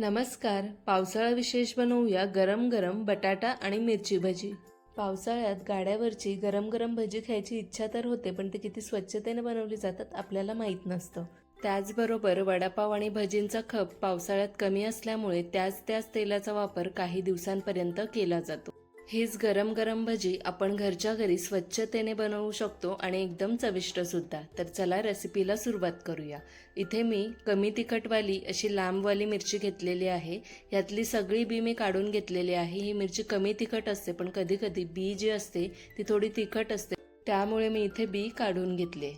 नमस्कार. पावसाळा विशेष बनवूया गरम गरम बटाटा आणि मिरची भजी. पावसाळ्यात गाड्यावरची गरम गरम भजी खायची इच्छा तर होते पण ते किती स्वच्छतेने बनवली जातात आपल्याला माहीत नसतं. त्याचबरोबर वडापाव आणि भजींचा खप पावसाळ्यात कमी असल्यामुळे त्याच त्याच तेलाचा वापर काही दिवसांपर्यंत केला जातो. हीच गरम गरम भजी आपण घरच्या घरी स्वच्छतेने बनवू शकतो आणि एकदम चविष्ट सुद्धा. तर चला रेसिपीला सुरुवात करूया. इथे मी कमी तिखटवाली अशी लांबवाली मिरची घेतलेली आहे. यातली सगळी बी मी काढून घेतलेली आहे. ही मिरची कमी तिखट असते पण कधी कधी बी जी असते ती थोडी तिखट असते. त्यामुळे मी इथे बी काढून घेतले.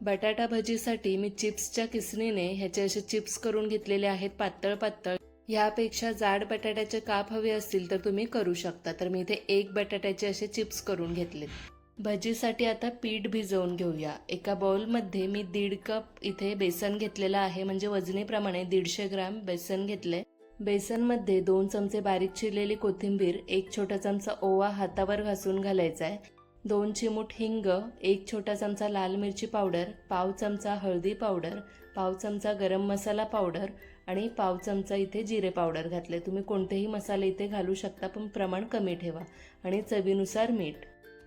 बटाटा भजीसाठी मी चिप्सच्या किसणीने ह्याचे असे चिप्स करून घेतलेले आहेत पातळ पातळ. यापेक्षा जाड बटाट्याचे काप हवे असतील तर तुम्ही करू शकता. तर मी इथे एक बटाट्याचे असे चिप्स करून घेतलेत. भजीसाठी आता पीठ भिजवून घेऊया. एका बाउलमध्ये मी दीड कप इथे बेसन घेतलेलं आहे. म्हणजे वजनीप्रमाणे दीडशे ग्राम बेसन घेतले बेसनमध्ये दोन चमचे बारीक चिरलेली कोथिंबीर एक छोटा चमचा ओवा हातावर घासून घालायचा आहे दोन चिमूट हिंग एक छोटा चमचा लाल मिरची पावडर पाव चमचा हळदी पावडर पाव चमचा गरम मसाला पावडर आणि पाव चमचा इथे जिरे पावडर घातले. तुम्ही कोणतेही मसाले इथे घालू शकता पण प्रमाण कमी ठेवा. आणि चवीनुसार मीठ.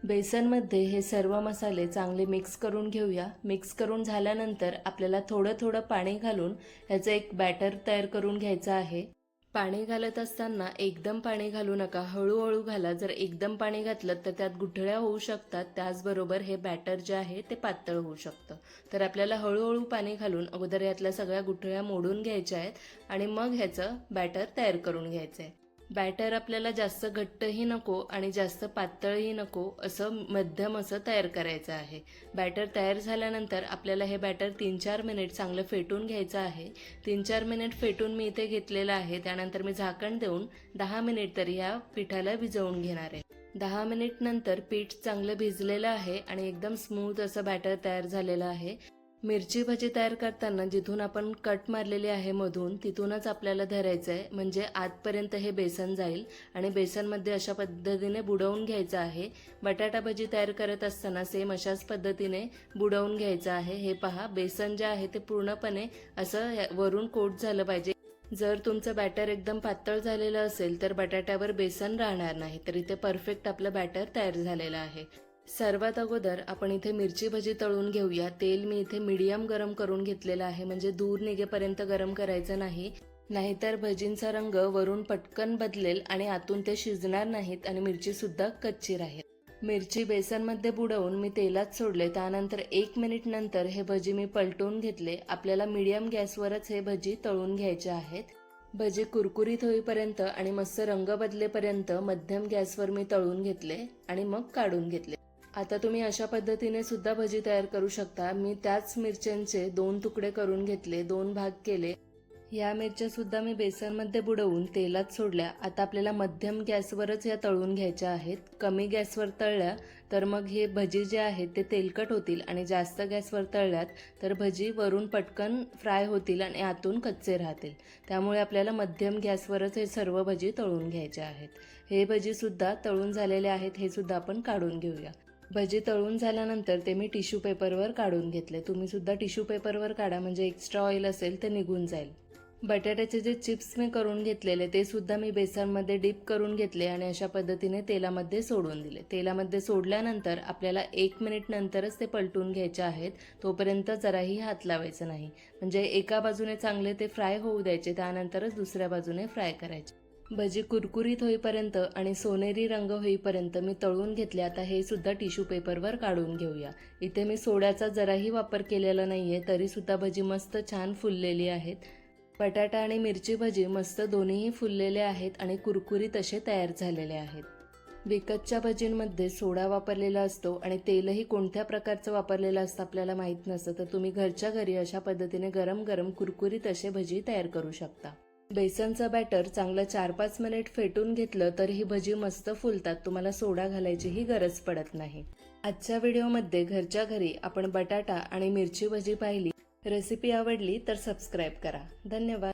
बेसनमध्ये हे सर्व मसाले चांगले मिक्स करून घेऊया. मिक्स करून झाल्यानंतर आपल्याला थोडं थोडं पाणी घालून ह्याचं एक बॅटर तयार करून घ्यायचं आहे. पाणी घालत असताना एकदम पाणी घालू नका. हळूहळू घाला. जर एकदम पाणी घातलं तर त्यात गुठळ्या होऊ शकतात. त्याचबरोबर हे बॅटर जे आहे ते पातळ होऊ शकतं. तर आपल्याला हळूहळू पाणी घालून अगोदर यातल्या सगळ्या गुठळ्या मोडून घ्यायच्या आहेत आणि मग ह्याचं बॅटर तयार करून घ्यायचं आहे बॅटर आपल्याला जास्त घट्टही नको आणि जास्त पातळही नको असं मध्यम असं तयार करायचं आहे. बॅटर तयार झाल्यानंतर आपल्याला हे बॅटर तीन चार मिनिट चांगलं फेटून घ्यायचं आहे. तीन चार मिनिट फेटून मी इथे घेतलेलं आहे. त्यानंतर मी झाकण देऊन दहा मिनिट तरी ह्या पिठाला भिजवून घेणार आहे. दहा मिनिट नंतर पीठ चांगलं भिजलेलं आहे आणि एकदम स्मूथ असं बॅटर तयार झालेलं आहे. मिरची भजी तयार करताना जिथून आपण कट मारलेली आहे मधून तिथूनच आपल्याला धरायचं आहे म्हणजे आतपर्यंत हे बेसन जाईल आणि बेसनमध्ये अशा पद्धतीने बुडवून घ्यायचं आहे. बटाटा भजी तयार करत असताना सेम अशाच पद्धतीने बुडवून घ्यायचं आहे. हे पहा बेसन जे आहे ते पूर्णपणे असं वरून कोट झालं पाहिजे. जर तुमचं बॅटर एकदम पातळ झालेलं असेल तर बटाट्यावर बेसन राहणार नाही. तर इथे परफेक्ट आपलं बॅटर तयार झालेलं आहे. सर्वात अगोदर आपण इथे मिरची भजी तळून घेऊया. तेल मी इथे मीडियम गरम करून घेतलेलं आहे. म्हणजे दूर निघेपर्यंत गरम करायचं नाही. नाहीतर भजींचा रंग वरून पटकन बदलेल आणि आतून ते शिजणार नाहीत आणि मिरचीसुद्धा कच्ची राहील. मिरची बेसनमध्ये बुडवून मी तेलात सोडले. त्यानंतर एक मिनिट नंतर हे भजी मी पलटून घेतले. आपल्याला मीडियम गॅसवरच हे भजी तळून घ्यायचे आहेत. भजी कुरकुरीत होईपर्यंत आणि मस्त रंग बदलेपर्यंत मध्यम गॅसवर मी तळून घेतले आणि मग काढून घेतले. आता तुम्ही अशा पद्धतीने सुद्धा भजी तयार करू शकता. मी त्याच मिरच्यांचे दोन तुकडे करून घेतले दोन भाग केले. या मिरच्या सुद्धा मी बेसनमध्ये बुडवून तेलात सोडल्या. आता आपल्याला मध्यम गॅसवरच या तळून घ्यायच्या आहेत. कमी गॅसवर तळल्या तर मग हे भजी जे आहेत ते तेलकट होतील आणि जास्त गॅसवर तळल्यात तर भजी वरून पटकन फ्राय होतील आणि आतून कच्चे राहतील. त्यामुळे आपल्याला मध्यम गॅसवरच हे सर्व भजी तळून घ्यायचे आहेत. हे भजी सुद्धा तळून झालेले आहेत हे सुद्धा आपण काढून घेऊया. भजी तळून झाल्यानंतर ते मी टिश्यू पेपरवर काढून घेतले. तुम्हीसुद्धा टिश्यू पेपरवर काढा म्हणजे एक्स्ट्रा ऑइल असेल ते निघून जाईल. बटाट्याचे जे चिप्स मी करून घेतलेले ते सुद्धा मी बेसनमध्ये डीप करून घेतले आणि अशा पद्धतीने तेलामध्ये सोडून दिले. तेलामध्ये सोडल्यानंतर आपल्याला एक मिनिट नंतरच ते पलटून घ्यायचे आहेत. तोपर्यंत जराही हात लावायचं नाही. म्हणजे एका बाजूने चांगले ते फ्राय होऊ द्यायचे त्यानंतरच दुसऱ्या बाजूने फ्राय करायचे. भजी कुरकुरीत होईपर्यंत आणि सोनेरी रंग होईपर्यंत मी तळून घेतले. आता हे सुद्धा टिश्यू पेपरवर काढून घेऊया. इथे मी सोड्याचा जराही वापर केलेला नाही तरी सुद्धा भजी मस्त छान फुललेली आहेत. बटाटा आणि मिरची भजी मस्त दोन्हीही फुललेले आहेत आणि कुरकुरीत असे तयार झालेले आहेत. विकतच्या भजींमध्ये सोडा वापरलेला असतो आणि तेलही कोणत्या प्रकारचं वापरलेलं असतं आपल्याला माहीत नसतं तर तुम्ही घरच्या घरी अशा पद्धतीने गरम गरम कुरकुरीत असे भजी तयार करू शकता. बेसनचं बॅटर चांगलं चार पाच मिनिट फेटून घेतलं तर ही भजी मस्त फुलतात. तुम्हाला सोडा घालायचीही गरज पडत नाही. आजच्या व्हिडिओमध्ये घरच्या घरी आपण बटाटा आणि मिरची भजी पाहिली. रेसिपी आवडली तर सबस्क्राईब करा. धन्यवाद.